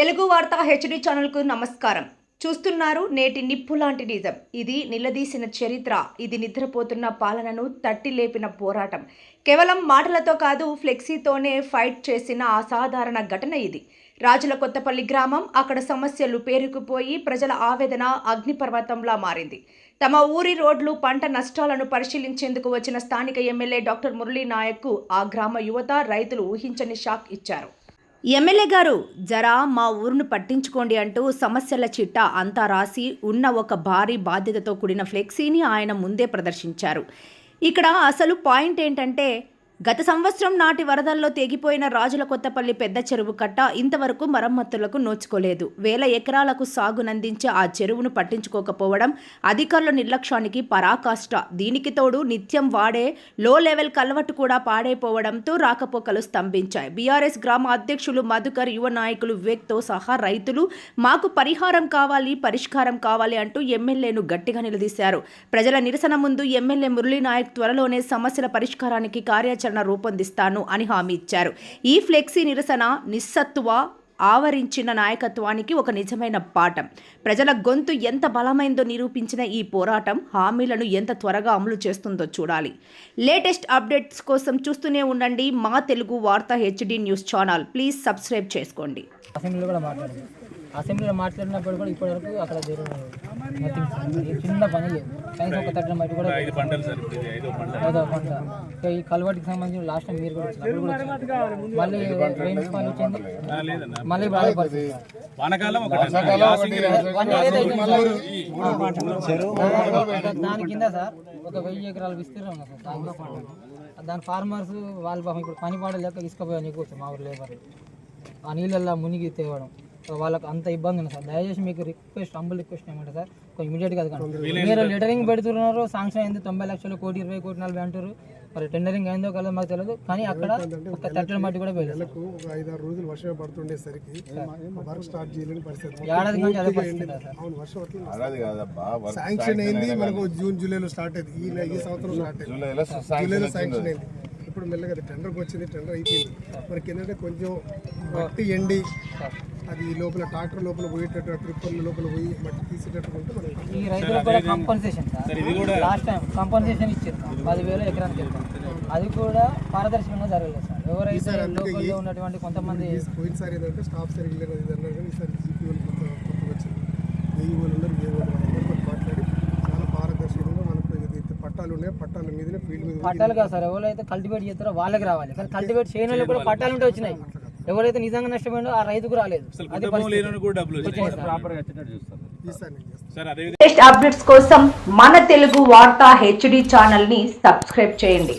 తెలుగు వార్త హెచ్డి ఛానల్కు నమస్కారం. చూస్తున్నారు నేటి నిప్పు లాంటి నిజం. ఇది నిలదీసిన చరిత్ర. ఇది నిద్రపోతున్న పాలనను తట్టి లేపిన పోరాటం. కేవలం మాటలతో కాదు ఫ్లెక్సీతోనే ఫైట్ చేసిన అసాధారణ ఘటన ఇది. రాజుల కొత్తపల్లి గ్రామం అక్కడ సమస్యలు పేరుకుపోయి ప్రజల ఆవేదన అగ్నిపర్వతంలా మారింది. తమ ఊరి రోడ్లు పంట నష్టాలను పరిశీలించేందుకు వచ్చిన స్థానిక ఎమ్మెల్యే డాక్టర్ మురళీ నాయక్కు ఆ గ్రామ యువత రైతులు ఊహించని షాక్ ఇచ్చారు. ఎమ్మెల్యే గారు జరా మా ఊరును పట్టించుకోండి అంటూ సమస్యల చిట్ట అంతా రాసి ఉన్న ఒక భారీ బాధ్యతతో కూడిన ఫ్లెక్సీని ఆయన ముందే ప్రదర్శించారు. ఇక్కడ అసలు పాయింట్ ఏంటంటే గత సంవత్సరం నాటి వరదల్లో తెగిపోయిన రాజుల కొత్తపల్లి పెద్ద చెరువు కట్ట ఇంతవరకు మరమ్మతులకు నోచుకోలేదు. వేల ఎకరాలకు సాగునందించే ఆ చెరువును పట్టించుకోకపోవడం అధికారుల నిర్లక్ష్యానికి పరాకాష్ట. దీనికి తోడు నిత్యం వాడే లో లెవెల్ కలవట్టు కూడా పాడైపోవడంతో రాకపోకలు స్తంభించాయి. బీఆర్ఎస్ గ్రామ అధ్యక్షులు మధుకర్ యువ నాయకులు వివేక్తో సహా రైతులు మాకు పరిహారం కావాలి పరిష్కారం కావాలి అంటూ ఎమ్మెల్యేను గట్టిగా నిలదీశారు. ప్రజల నిరసన ముందు ఎమ్మెల్యే మురళీ నాయక్ త్వరలోనే సమస్యల పరిష్కారానికి కార్యాచరణ రూపొందిస్తాను అని హామీ ఇచ్చారు. ఈ ఫ్లెక్సీ నిరసన నిస్సత్తువ ఆవరించిన నాయకత్వానికి ఒక నిజమైన పాఠం. ప్రజల గొంతు ఎంత బలమైందో నిరూపించిన ఈ పోరాటం హామీలను ఎంత త్వరగా అమలు చేస్తుందో చూడాలి. లేటెస్ట్ అప్డేట్స్ కోసం చూస్తూనే ఉండండి. మా Telugu Vaartha H D news channel. Please subscribe చేసుకోండి. అసెంబ్లీలో మాట్లాడినప్పుడు కూడా ఇప్పటివరకు అక్కడ జరిగిన nothing. ఏ చిన్న పని లేదు. కనీసం ఒక తట్టిన బయట కూడా ఐదు పంటలు ఐదో పంట. ఈ కలవాటికి సంబంధించిన లాస్ట్ టైం మీరు కూడా వచ్చిన అప్పుడు కూడా మళ్ళీ వచ్చింది. లేదన్న. మళ్ళీ బాగా పరిస్థితి. దాని కింద సార్ ఒక వెయ్యి ఎకరాల విస్తీర్ణం సార్ దాని ఫార్మర్స్ వాళ్ళు పాపం ఇప్పుడు పని పాడలేక ఇసుకపోయా నీకు మా ఊరు లేబర్ ఆ నీళ్ళల్లో మునిగి తేవడం. వాళ్ళకి అంత ఇబ్బంది ఉంది సార్. దయచేసి మీకు రిక్వెస్ట్ అంబుల్ రిక్వెస్ట్ ఏమంటారు సార్? కొంచెం ఇమీడియట్గా అది కండి. మీరు లెటరింగ్ పెడుతున్నారు సాంక్షన్ అయింది తొంభై లక్షలు కోటి ఇరవై కోటి నలభై అంటారు. మరి టెండరింగ్ అయిందో కలదో మాకు తెలియదు కానీ అక్కడ ఒక తట్టల మట్టి కూడా నెలకు ఒక ఐదారు రోజులు వర్షం పడుతుండేసరికి వర్క్ స్టార్ట్ చేయలేని పరిస్థితి. ఏడాది నుంచి అదే పరిస్థితి అవును వర్షం వర్క్ శాంక్షన్ అయింది మనకు జూన్ జూలైలో స్టార్ట్ అయింది. ఈ సంవత్సరం స్టార్ట్ అయింది. జూలైలో శాంక్షన్ అయింది. ఇప్పుడు మెల్లగా అది టెండర్కి వచ్చింది టెండర్ అయిపోయింది. మనకి ఏంటంటే కొంచెం మట్టి ఎండి అది లోపల ట్రాక్టర్ లోపల పోయేటట్టు ట్రిప్పర్ల లోపల పోయి మట్టి తీసేటట్టు ఉంటే మనకి ఈ రైతులకు కూడా compensation sir. Last time compensation ఇచ్చారు పదివేలు ఎకరానికి వెళ్తాం అది కూడా పారదర్శకంగా జరగలేదు సార్. ఎవరైతే లోకల్లో ఉన్నటువంటి కొంతమంది పోయినసారి ఏంటంటే స్టాఫ్ సరిగ్గా లేదు అన్నారు కానీ ఈసారి జీపీ వాళ్ళు కొత్త కొత్తగా వచ్చింది ఏఈ వాళ్ళు ఉన్నారు ఏ వాళ్ళు అందరితో మాట్లాడి చాలా పారదర్శకంగా మనకు ఇది పట్టాలు ఉన్నాయి. పట్టాల మీదనే ఫీల్డ్ మీద పట్టాలు కాదు సార్ ఎవరైతే కల్టివేట్ చేస్తారో వాళ్ళకి రావాలి. కానీ కల్టివేట్ చేయని వాళ్ళకి కూడా పట్టాలు ఉంటే వచ్చినాయి. ఎవరైతే నిజంగా నష్టపోయిందో ఆ రైతుకు రాలేదు. లేటెస్ట్ అప్డేట్స్ కోసం మన తెలుగు వార్త హెచ్డి ఛానల్ని సబ్స్క్రైబ్ చేయండి.